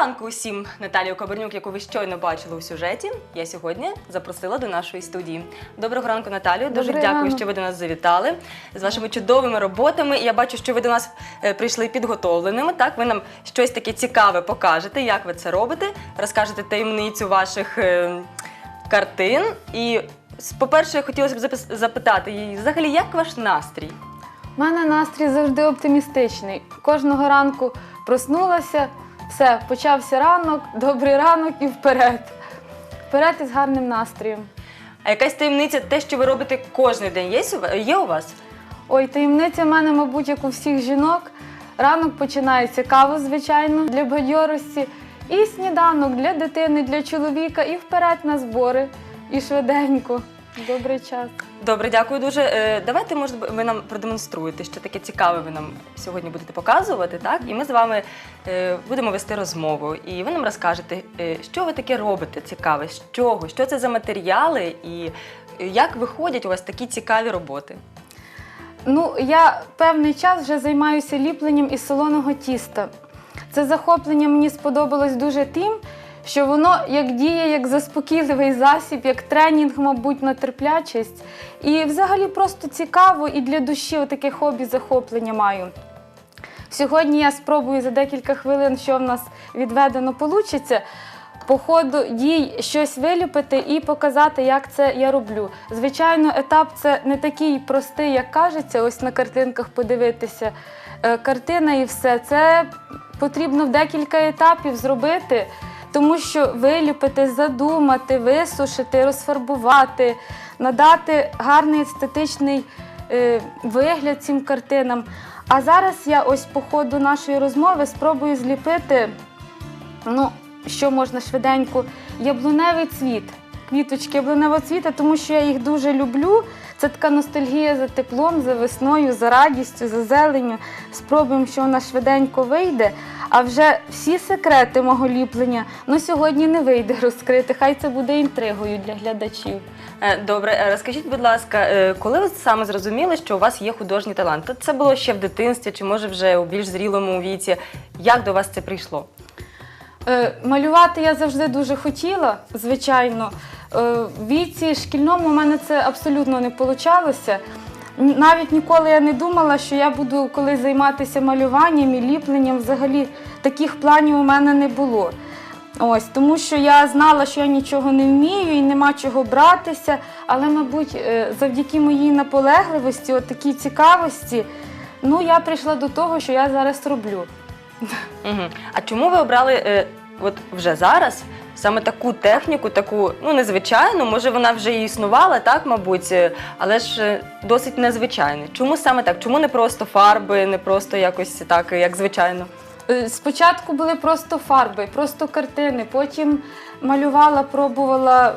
ранку усім! Наталію Кабернюк, яку ви щойно бачили у сюжеті, я сьогодні запросила до нашої студії. Доброго ранку, Наталію. Дуже Добрий дякую, що ви до нас завітали з вашими чудовими роботами. Я бачу, що ви до нас е, прийшли підготовленими. Так, ви нам щось таке цікаве покажете, як ви це робите, розкажете таємницю ваших е, картин. І с- по-перше, хотілося б запис- запитати її, взагалі, як ваш настрій? У мене настрій завжди оптимістичний. Кожного ранку проснулася, все, почався ранок, добрий ранок і вперед. Вперед із гарним настроєм. А якась таємниця, те, що ви робите кожен день, є, у ва- є у вас? Ой, таємниця в мене, мабуть, як у всіх жінок. Ранок починається каву, звичайно, для бадьорості, і сніданок для дитини, для чоловіка, і вперед на збори, і швиденько. Добрий час. Добре, дякую дуже. Е, Давайте, може, ви нам продемонструєте, що таке цікаве ви нам сьогодні будете показувати, так? І ми з вами е, будемо вести розмову. І ви нам розкажете, е, що ви таке робите цікаве, з чого, що це за матеріали і е, як виходять у вас такі цікаві роботи. Ну, я певний час вже займаюся ліпленням із солоного тіста. Це захоплення мені сподобалось дуже тим, що воно як діє, як заспокійливий засіб, як тренінг, мабуть, на терплячість. І взагалі просто цікаво і для душі отаке хобі захоплення маю. Сьогодні я спробую за декілька хвилин, що в нас відведено вийде, по ходу дій щось виліпити і показати, як це я роблю. Звичайно, етап це не такий простий, як кажеться, ось на картинках подивитися. Е, Картина і все. Це потрібно в декілька етапів зробити, тому що виліпити, задумати, висушити, розфарбувати, надати гарний естетичний е, вигляд цим картинам. А зараз я ось по ходу нашої розмови спробую зліпити, ну, що можна швиденько, яблуневий цвіт. Квіточки яблуневого цвіта, тому що я їх дуже люблю. Це така ностальгія за теплом, за весною, за радістю, за зеленню. Спробуємо, що вона швиденько вийде. А вже всі секрети мого ліплення ну, сьогодні не вийде розкрити. Хай це буде інтригою для глядачів. Е, Добре, е, розкажіть, будь ласка, е, коли ви саме зрозуміли, що у вас є художній талант? Це було ще в дитинстві, чи може вже у більш зрілому віці? Як до вас це прийшло? Малювати я завжди дуже хотіла, звичайно. Е, віці шкільному у мене це абсолютно не вийшло. Навіть ніколи я не думала, що я буду колись займатися малюванням і ліпленням. Взагалі таких планів у мене не було. Ось, тому що я знала, що я нічого не вмію і нема чого братися. Але, мабуть, е, завдяки моїй наполегливості, от такій цікавості, ну я прийшла до того, що я зараз роблю. А чому ви обрали е, от вже зараз саме таку техніку, таку ну незвичайну? Може вона вже і існувала, так, мабуть, е, але ж е, досить незвичайна. Чому саме так? Чому не просто фарби, не просто якось так, як звичайно? Е, Спочатку були просто фарби, просто картини. Потім малювала, пробувала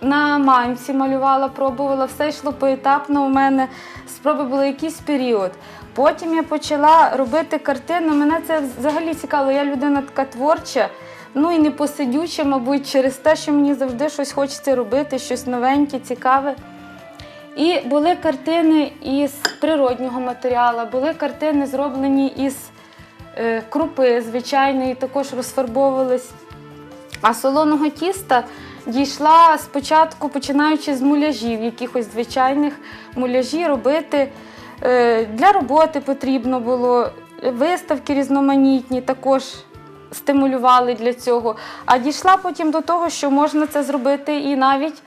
на манці, малювала, пробувала. Все йшло поетапно у мене. Спроби були якийсь період. Потім я почала робити картини. Мене це взагалі цікаво. Я людина така творча. Ну і не посидюча, мабуть, через те, що мені завжди щось хочеться робити, щось новеньке, цікаве. І були картини із природнього матеріалу, були картини зроблені із е, крупи звичайної, також розфарбовувались. А солоного тіста дійшла спочатку, починаючи з муляжів, якихось звичайних муляжі робити. Е, Для роботи потрібно було виставки різноманітні, також стимулювали для цього. А дійшла потім до того, що можна це зробити і навіть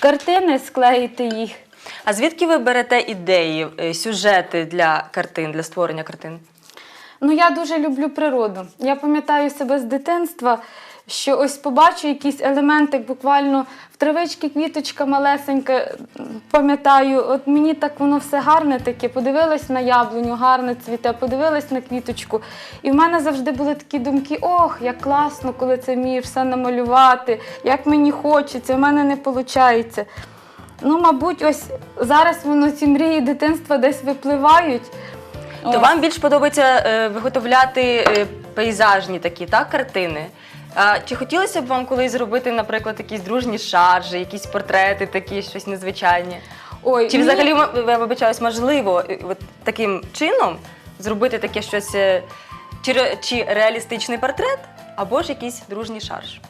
картини склеїти їх. А звідки ви берете ідеї, е, сюжети для картин, для створення картин? Ну, я дуже люблю природу. Я пам'ятаю себе з дитинства, що ось побачу якийсь елементик, буквально в травичці квіточка малесенька. Пам'ятаю, от мені так воно все гарне таке. Подивилась на яблуню, гарне цвіте, подивилась на квіточку. І в мене завжди були такі думки: ох, як класно, коли це вмієш все намалювати, як мені хочеться, в мене не виходить. Ну, мабуть, ось зараз воно ці мрії дитинства десь випливають. То Ось. вам більш подобається е, виготовляти е, пейзажні такі так, картини? А чи хотілося б вам колись зробити, наприклад, якісь дружні шаржі, якісь портрети, такі щось незвичайні? Ой, Чи мені- взагалі м- я вибачаюсь, можливо, е, от таким чином зробити таке щось? е, Чи, ре- чи реалістичний портрет, або ж якийсь дружній шарж?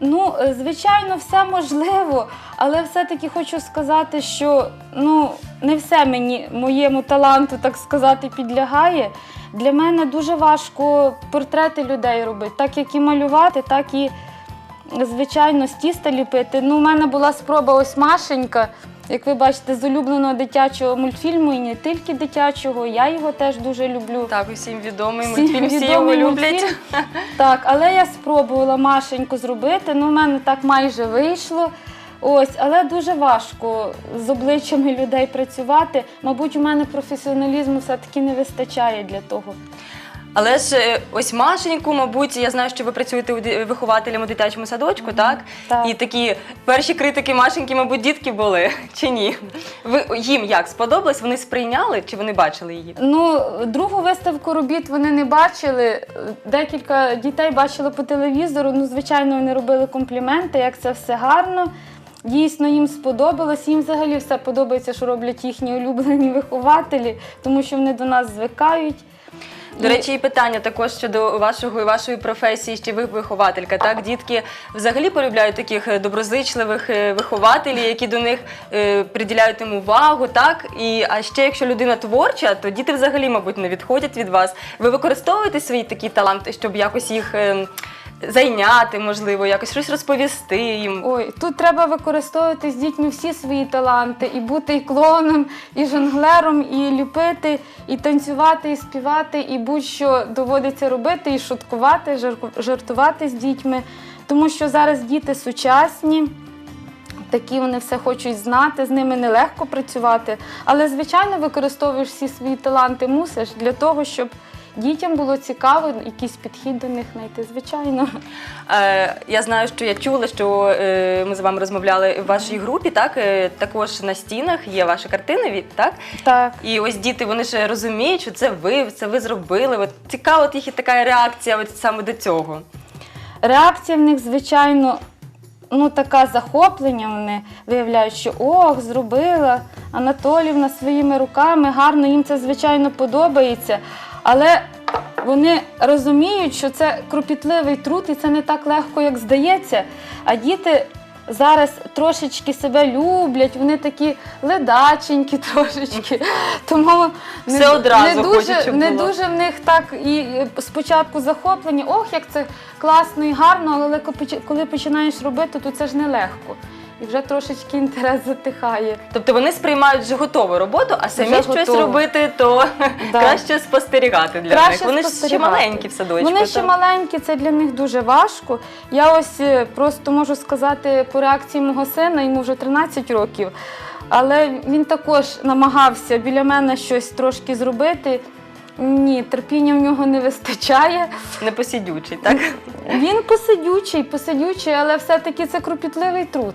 Ну, е, звичайно, все можливо, але все-таки хочу сказати, що ну, не все мені, моєму таланту, так сказати, підлягає. Для мене дуже важко портрети людей робити, так як і малювати, так і, звичайно, з тіста ліпити. Ну, у мене була спроба ось Машенька, як ви бачите, з улюбленого дитячого мультфільму, і не тільки дитячого, я його теж дуже люблю. Так, усім відомий Всі мультфільм, всі його люблять. мультфільм. Так, але я спробувала Машеньку зробити. Ну, в мене так майже вийшло. Ось, але дуже важко з обличчями людей працювати. Мабуть, у мене професіоналізму все-таки не вистачає для того. Але ж е, ось Машеньку, мабуть, я знаю, що ви працюєте у ди- вихователем у дитячому садочку, так? Так. І такі перші критики Машеньки, мабуть, дітки були чи ні? Ви їм як сподобалось? Вони сприйняли чи вони бачили її? Ну, другу виставку робіт вони не бачили. Декілька дітей бачили по телевізору. Ну, звичайно, вони робили компліменти, як це все гарно. Дійсно, їм сподобалось. Їм взагалі все подобається, що роблять їхні улюблені вихователі, тому що вони до нас звикають. До речі, і питання також щодо вашого і вашої професії, ще ви вихователька. Так, дітки взагалі полюбляють таких е, доброзичливих е, вихователів, які до них е, приділяють їм увагу. Так і а ще якщо людина творча, то діти взагалі, мабуть, не відходять від вас. Ви використовуєте свої такі таланти, щоб якось їх е, зайняти, можливо, якось щось розповісти їм. Ой, тут треба використовувати з дітьми всі свої таланти, і бути і клоуном, і жонглером, і ліпити, і танцювати, і співати, і будь-що доводиться робити, і шуткувати, жар- жартувати з дітьми. Тому що зараз діти сучасні. Такі вони все хочуть знати, з ними нелегко працювати. Але, звичайно, використовуєш всі свої таланти, мусиш для того, щоб дітям було цікаво, якийсь підхід до них знайти. Звичайно. Е, я знаю, що я чула, що е, ми з вами розмовляли в вашій групі. Так е, також на стінах є ваші картини. від- Так Так. і ось діти вони ж розуміють, що це ви, це ви зробили. От цікаво, от їх і така реакція, от саме до цього. Реакція в них, звичайно, ну така захоплення. Вони виявляють, що ох, зробила Анатолівна своїми руками, гарно їм це, звичайно, подобається. Але вони розуміють, що це кропітливий труд, і це не так легко, як здається. А діти зараз трошечки себе люблять, вони такі ледаченькі трошечки. Тому Все одразу не хочуть, дуже, щоб не було. дуже в них так і спочатку захоплені, ох, як це класно і гарно, але коли поч- коли починаєш робити, то це ж нелегко. І вже трошечки інтерес затихає. Тобто вони сприймають вже готову роботу, а самі Вже щось готову. робити, то Да. краще спостерігати для Краще них. Вони ж ще спостерігати. маленькі в садочку. Вони ще то- маленькі, це для них дуже важко. Я ось е, просто можу сказати по реакції мого сина, йому вже 13 років. Але він також намагався біля мене щось трошки зробити. Ні, терпіння в нього не вистачає. непосидючий, так? Він посидючий, посидючий, але все-таки це кропітливий труд.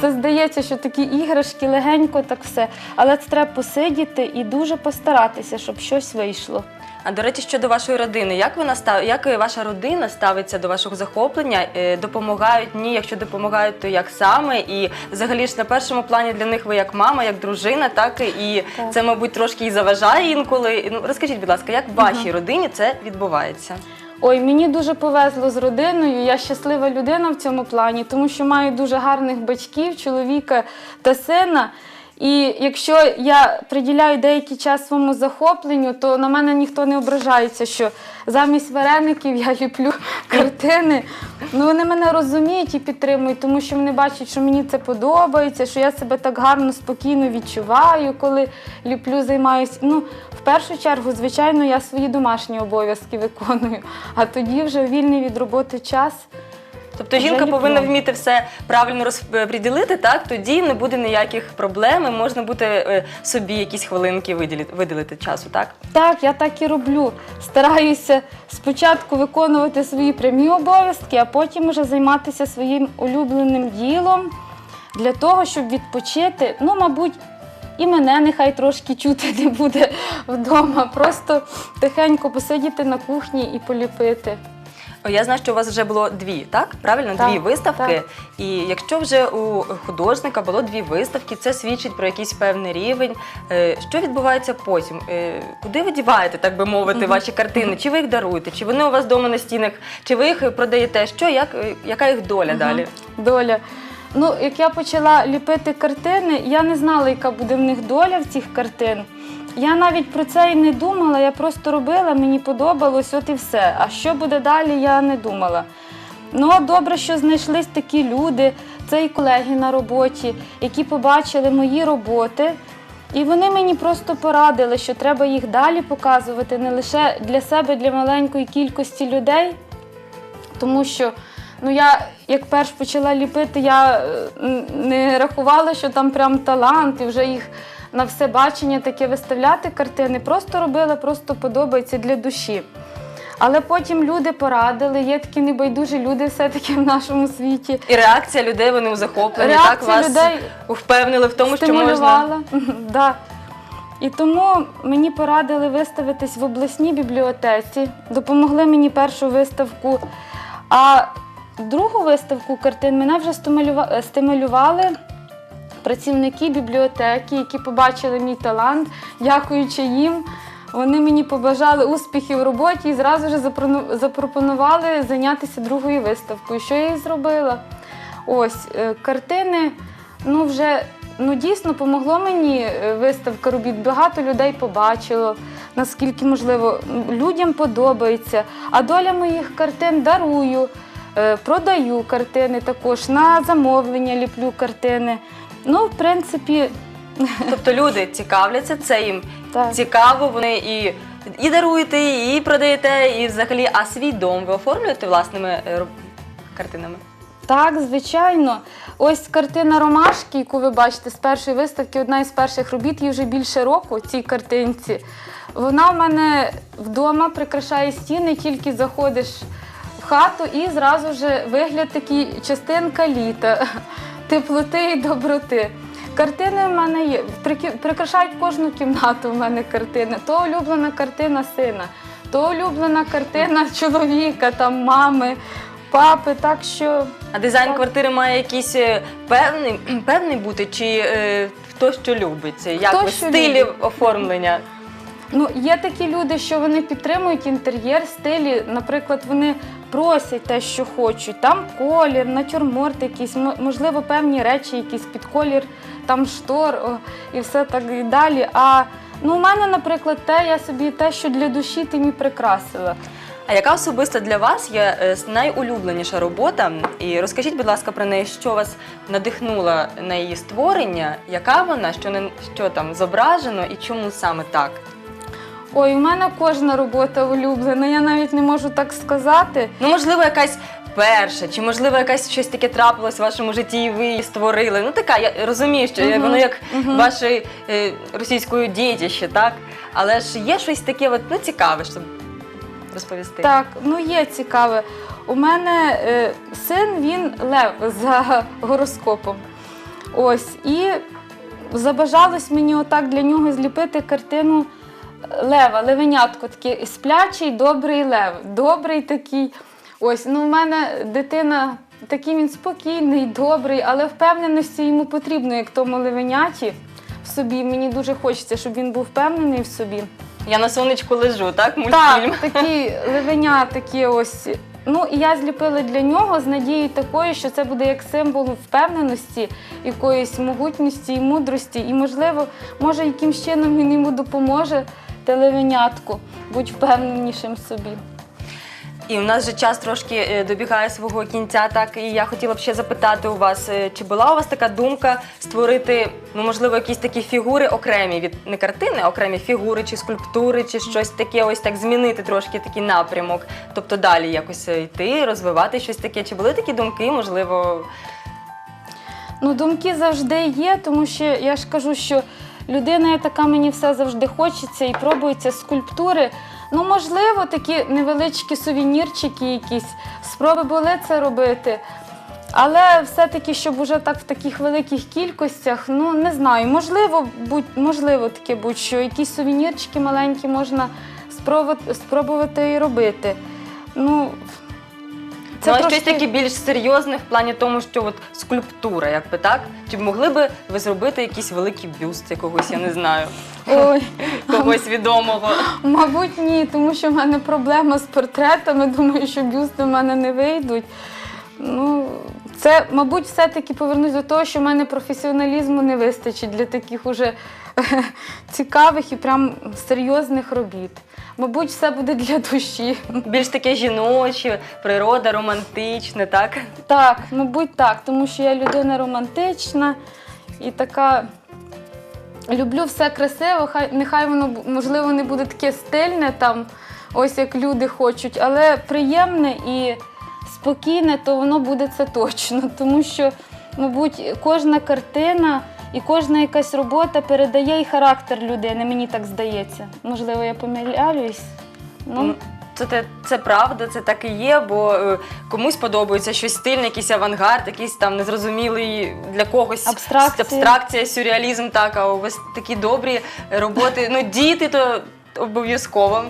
Це здається, що такі іграшки легенько, так все. Але це треба посидіти і дуже постаратися, щоб щось вийшло. А до речі, щодо вашої родини, як вона став, як ваша родина ставиться до вашого захоплення? Е, Допомагають ні, якщо допомагають, то як саме? І взагалі ж на першому плані для них ви як мама, як дружина, так і Так. це, мабуть, трошки і заважає інколи. Ну розкажіть, будь ласка, як в вашій родині це відбувається? Ой, мені дуже повезло з родиною. Я щаслива людина в цьому плані, тому що маю дуже гарних батьків, чоловіка та сина. І якщо я приділяю деякий час своєму захопленню, то на мене ніхто не ображається, що замість вареників я ліплю картини. Ну вони мене розуміють і підтримують, тому що вони бачать, що мені це подобається, що я себе так гарно, спокійно відчуваю, коли ліплю, займаюся. Ну, в першу чергу, звичайно, я свої домашні обов'язки виконую, а тоді вже вільний від роботи час. Тобто Вже жінка повинна вміти все правильно розподілити, так тоді не буде ніяких проблем, і можна буде е, собі якісь хвилинки виділити, виділити часу, так? Так, я так і роблю. Стараюся спочатку виконувати свої прямі обов'язки, а потім вже займатися своїм улюбленим ділом для того, щоб відпочити. Ну, мабуть, і мене нехай трошки чути не буде вдома. Просто тихенько посидіти на кухні і поліпити. Я знаю, що у вас вже було дві, так? Правильно, Так, дві виставки. так. І якщо вже у художника було дві виставки, це свідчить про якийсь певний рівень. Е, Що відбувається потім? Е, Куди ви діваєте, так би мовити, ваші картини? Чи ви їх даруєте? Чи вони у вас вдома на стінах? Чи ви їх продаєте? Що, як, е, яка їх доля далі? Доля. Ну, як я почала ліпити картини, я не знала, яка буде в них доля в цих картин. Я навіть про це і не думала, я просто робила, мені подобалось, от і все. А що буде далі, я не думала. Ну, добре, що знайшлись такі люди, це і колеги на роботі, які побачили мої роботи. І вони мені просто порадили, що треба їх далі показувати не лише для себе, для маленької кількості людей, тому що ну, я як перш почала ліпити, я е, не рахувала, що там прям талант, і вже їх на все бачення таке виставляти картини. Просто робила, просто подобається для душі. Але потім люди порадили, є такі небайдужі люди все-таки в нашому світі. І реакція людей, вони захоплені, так вас людей впевнили в тому, що можна. стимулювала. да. І тому мені порадили виставитись в обласній бібліотеці, допомогли мені першу виставку. А другу виставку картин мене вже стимулюва- стимулювали працівники бібліотеки, які побачили мій талант. Дякуючи їм, вони мені побажали успіхів у роботі і зразу ж запропонували зайнятися другою виставкою, що я і зробила. Ось е, картини, ну вже ну дійсно помогло мені е, виставка робіт. Багато людей побачило, наскільки можливо людям подобається. А доля моїх картин дарую, е, продаю картини також на замовлення ліплю картини. Ну, в принципі, Тобто люди цікавляться, це їм так. цікаво, вони і, і даруєте, і продаєте, і взагалі, а свій дом ви оформлюєте власними е, роб- картинами? Так, звичайно. Ось картина Ромашки, яку ви бачите з першої виставки, одна із перших робіт, їй вже більше року цій картинці. Вона в мене вдома прикрашає стіни, тільки заходиш в хату і зразу ж вигляд такий частинка літа, теплоти і доброти. Картини в мене є. Прикрашають кожну кімнату в мене картини. То улюблена картина сина, то улюблена картина чоловіка, там мами, папи. Так що А дизайн квартири має якийсь е, певний, певний бути, чи е, хто що любить? Як Хто ви що стилі любить. оформлення? Ну, є такі люди, що вони підтримують інтер'єр, стилі. Наприклад, вони просять те, що хочуть. Там колір, натюрморт якийсь, можливо, певні речі, якісь під колір, там штор і все так і далі. А ну, у мене, наприклад, те, я собі те, що для душі тим і прикрасила. А яка особисто для вас є е, найулюбленіша робота? І розкажіть, будь ласка, про неї, що вас надихнуло на її створення, яка вона, що, не, що там зображено і чому саме так? Ой, у мене кожна робота улюблена, я навіть не можу так сказати. Ну, можливо, якась перша, чи можливо якась щось таке трапилось в вашому житті, і ви її створили. Ну така, я розумію, що Мгм, воно як мгм. ваше е, російською дітище, так? Але ж є щось таке от, ну, цікаве, щоб розповісти. Так, ну є цікаве. У мене е, син він лев за гороскопом. Ось, і забажалось мені отак для нього зліпити картину лева, левенятко такий сплячий, добрий лев. Добрий такий. Ось, ну в мене дитина такий він спокійний, добрий, але впевненості йому потрібно, як тому левеняті в собі. Мені дуже хочеться, щоб він був впевнений в собі. Я на сонечку лежу, так? Мультфільм. Так, такі ливеня, такі ось. Ну і я зліпила для нього з надією такою, що це буде як символ впевненості, якоїсь могутності і мудрості. І, можливо, може, якимсь чином він йому допоможе те ливенятку, будь впевненішим в собі. І у нас же час трошки е, добігає свого кінця. Так і я хотіла б ще запитати у вас, е, чи була у вас така думка створити, ну можливо, якісь такі фігури окремі від не картини, а окремі фігури чи скульптури, чи щось таке, ось так змінити трошки такий напрямок, тобто далі якось е, йти, розвивати щось таке. Чи були такі думки? Можливо, Ну, думки завжди є, тому що я ж кажу, що людина така, мені все завжди хочеться і пробуються скульптури. Ну, можливо, такі невеличкі сувенірчики якісь. Спроби були це робити. Але все-таки, щоб уже так в таких великих кількостях, ну не знаю, можливо, будь, можливо таке будь-що. Якісь сувенірчики маленькі можна спробувати і робити. Ну, Це ну, а трошки- щось таке більш серйозне в плані тому, що от скульптура, як би так? Чи могли би ви зробити якийсь великий бюст якогось, я не знаю, Ой, когось відомого? мабуть, ні, тому що в мене проблема з портретами. Думаю, що бюсти в мене не вийдуть. Ну, це, мабуть, все-таки повернусь до того, що в мене професіоналізму не вистачить для таких уже цікавих і прям серйозних робіт. Мабуть, все буде для душі. Більш таке жіноче, природа, романтичне, так? Так, мабуть, так, тому що я людина романтична і така. Люблю все красиво, хай нехай воно можливо не буде таке стильне, там, ось як люди хочуть, але приємне і спокійне, то воно буде це точно. Тому що, мабуть, кожна картина і кожна якась робота передає і характер людини, мені так здається. Можливо, я помиляюсь. Ну, Ну, Це, те- це правда, це так і є, бо е, комусь подобається щось стильне, якийсь авангард, якийсь там незрозумілий для когось Абстракція. абстракція, сюрреалізм, так, а у вас такі добрі роботи. Ну, діти то обов'язково.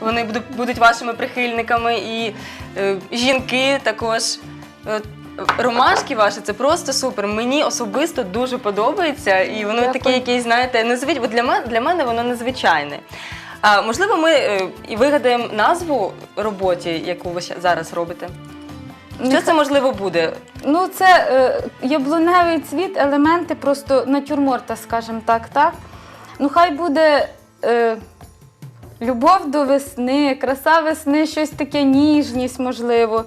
Вони будуть, будуть вашими прихильниками, і е, жінки також. Е, Ромашки ваші це просто супер. Мені особисто дуже подобається, і воно Дякую. таке, якесь, знаєте, незвич... от для мене для мене воно незвичайне. А можливо, ми е, і вигадаємо назву роботі, яку ви ща- зараз робите. Що це можливо буде? Ну, це е, яблуневий цвіт, елементи просто натюрморта, скажімо так, так? Ну, хай буде е, любов до весни, краса весни, щось таке, ніжність, можливо.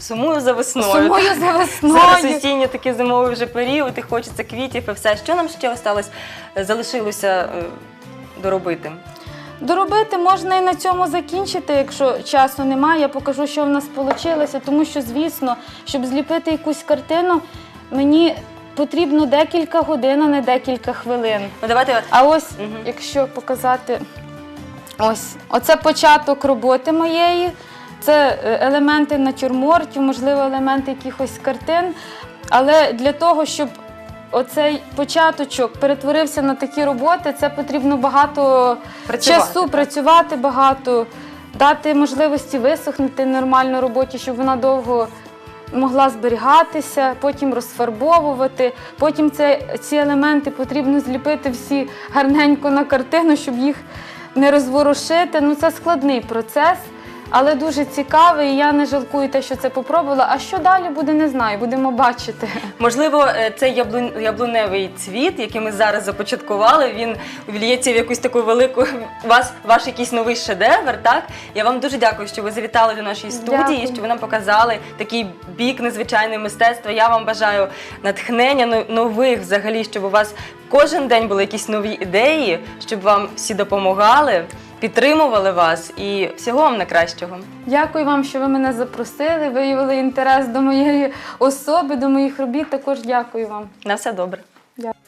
Сумую за весною. Сумую за весною. Зараз осінньо такий зимовий вже період, і хочеться квітів і все. Що нам ще осталось, е, залишилося е, доробити? Доробити можна і на цьому закінчити, якщо часу немає. Я покажу, що в нас вийшло, тому що, звісно, щоб зліпити якусь картину, мені потрібно декілька годин, а не декілька хвилин. Ну давайте А ось, якщо показати, ось, оце початок роботи моєї. Це е, елементи натюрмортів, можливо, елементи якихось картин. Але для того, щоб оцей початочок перетворився на такі роботи, це потрібно багато Працювати, часу так. працювати багато, дати можливості висохнути нормально роботі, щоб вона довго могла зберігатися, потім розфарбовувати. Потім це, ці елементи потрібно зліпити всі гарненько на картину, щоб їх не розворушити. Ну, це складний процес. Але дуже цікавий, і я не жалкую те, що це попробувала. А що далі буде, не знаю. Будемо бачити. Можливо, е, цей яблун... яблуневий цвіт, який ми зараз започаткували, він вільється в якусь таку велику вас, ваш якийсь новий шедевр. Так я вам дуже дякую, що ви завітали до нашої студії, Дякую. що ви нам показали такий бік незвичайного мистецтва. Я вам бажаю натхнення нових, взагалі, щоб у вас кожен день були якісь нові ідеї, щоб вам всі допомагали, підтримували вас і всього вам найкращого. Дякую вам, що ви мене запросили, виявили інтерес до моєї особи, до моїх робіт. Також дякую вам. На все добре. Дякую.